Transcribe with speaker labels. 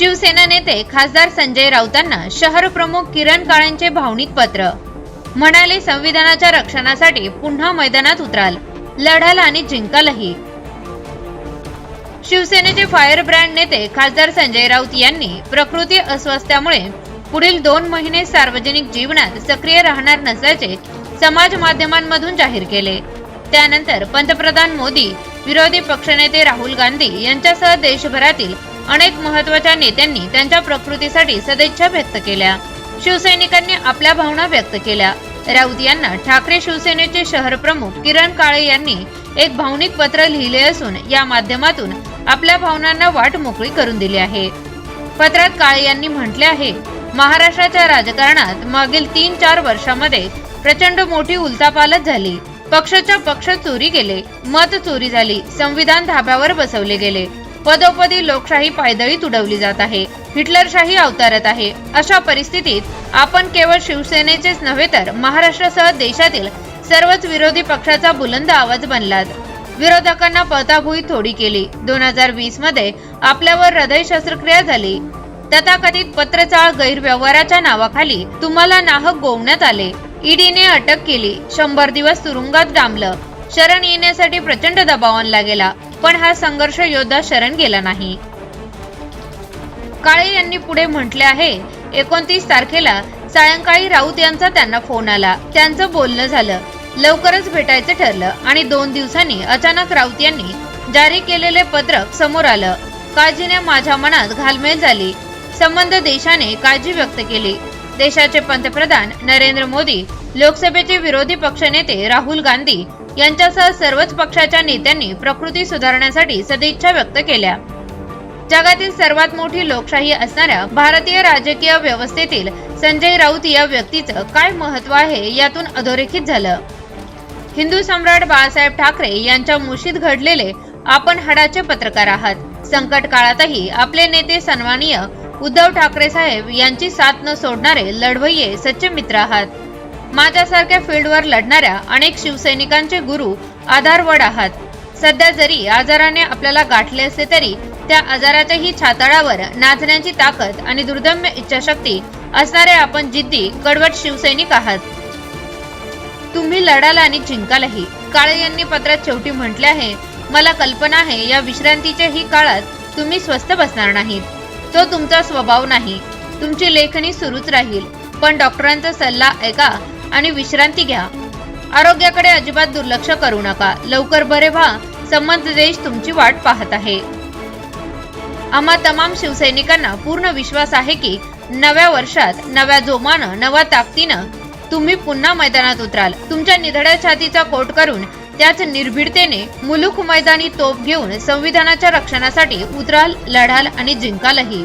Speaker 1: शिवसेना नेते खासदार संजय राऊतांना शहर प्रमुख किरण काळेंचे भावनिक पत्र. म्हणाले संविधानाच्या रक्षणासाठी पुन्हा मैदानात उतराल. लढाल आणि जिंकालही शिवसेनेचे फायर ब्रँड नेते खासदार संजय राऊत यांनी प्रकृती अस्वास्थ्यामुळे पुढील दोन महिने सार्वजनिक जीवनात सक्रिय राहणार नसल्याचे समाज माध्यमांमधून जाहीर केले. त्यानंतर पंतप्रधान मोदी विरोधी पक्षनेते राहुल गांधी यांच्यासह देशभरातील अनेक महत्त्वाच्या नेत्यांनी त्यांच्या प्रकृतीसाठी सदिच्छा व्यक्त केल्या. शिवसैनिकांनी आपल्या भावना व्यक्त केल्या. राऊत यांना ठाकरे शिवसेनेचे शहर प्रमुख किरण काळे यांनी एक भावनिक पत्र लिहिले असून या माध्यमातून आपल्या भावनांना वाट मोकळी करून दिली आहे. पत्रात काळे यांनी म्हटले आहे महाराष्ट्राच्या राजकारणात मागील तीन चार वर्षामध्ये प्रचंड मोठी उलथापालट झाली. पक्षाच्या पक्ष चोरी गेले मत चोरी झाली संविधान धाब्यावर बसवले गेले. पदोपदी लोकशाही पायदळी तुडवली जात आहे. हिटलरशाही अवतारत आहे. अशा परिस्थितीत आपण केवळ शिवसेनेचेच नव्हे तर महाराष्ट्रासह देशातील सर्वच विरोधी पक्षाचा बुलंद आवाज बनलात. विरोधकांना पळताभुई थोडी केली. दोन हजार वीसमध्ये आपल्यावर हृदय शस्त्रक्रिया झाली. तथाकथित पत्रचाळ गैरव्यवहाराच्या नावाखाली तुम्हाला नाहक गोवण्यात आले. ईडीने अटक केली. शंभर दिवस तुरुंगात डांबलं. शरण येण्यासाठी प्रचंड दबाव आणला गेला पण हा संघर्ष योद्धा शरण गेला नाही. काळे यांनी पुढे म्हटले आहे एकोणतीस तारखेला सायंकाळी राऊत यांचा त्यांना फोन आला. त्यांचं बोलणं झालं. लवकरच भेटायचं ठरलं आणि दोन दिवसांनी अचानक राऊत यांनी जारी केलेले पत्रक समोर आलं. काळजीने माझ्या मनात घालमेल झाली. संबंध देशाने काळजी व्यक्त केली. देशाचे पंतप्रधान नरेंद्र मोदी लोकसभेचे विरोधी पक्षनेते राहुल गांधी यांच्यासह सर्वच पक्षाच्या नेत्यांनी प्रकृती सुधारण्यासाठी सदिच्छा व्यक्त केल्या. जगातील सर्वात मोठी लोकशाही असणाऱ्या भारतीय राजकीय व्यवस्थेतील संजय राऊत या व्यक्तीचं काय महत्त्व आहे यातून अधोरेखित झालं. हिंदू सम्राट बाळासाहेब ठाकरे यांच्या मुशीत घडलेले आपण हाडाचे पत्रकार आहात. संकट काळातही आपले नेते सन्माननीय उद्धव ठाकरे साहेब यांची साथ न सोडणारे लढवय्ये सच्चे मित्र आहात. माझ्यासारख्या फील्डवर लढणाऱ्या अनेक शिवसैनिकांचे गुरु आधारवड आहात. सध्या जरी आजाराने आपल्याला गाठले असले तरी त्या आजाराच्याही छाताळावर नाचण्याची ताकद आणि दुर्दम्य इच्छाशक्ती असणारे आपण जिद्दी कडवट शिवसैनिक आहात. तुम्ही लढाल आणि जिंकालही. काळे यांनी पत्रात शेवटी म्हटले आहे मला कल्पना आहे या विश्रांतीच्याही काळात तुम्ही स्वस्थ बसणार नाहीत. तो तुमचा स्वभाव नाही. तुमची लेखणी सुरूच राहील. पण डॉक्टरांचा सल्ला ऐका आणि विश्रांती घ्या. आरोग्याकडे अजिबात दुर्लक्ष करू नका. लवकर बरे व्हा. संबंध देश तुमची वाट पाहत आहे. आम्हा तमाम शिवसैनिकांना पूर्ण विश्वास आहे की नव्या वर्षात नव्या जोमानं नव्या ताकदीनं तुम्ही पुन्हा मैदानात उतराल. तुमच्या निधड्या छातीचा कोट करून त्याच निर्भीडतेने मुलुख मैदानी तोफ घेऊन संविधानाच्या रक्षणासाठी उतराल लढाल आणि जिंकालही.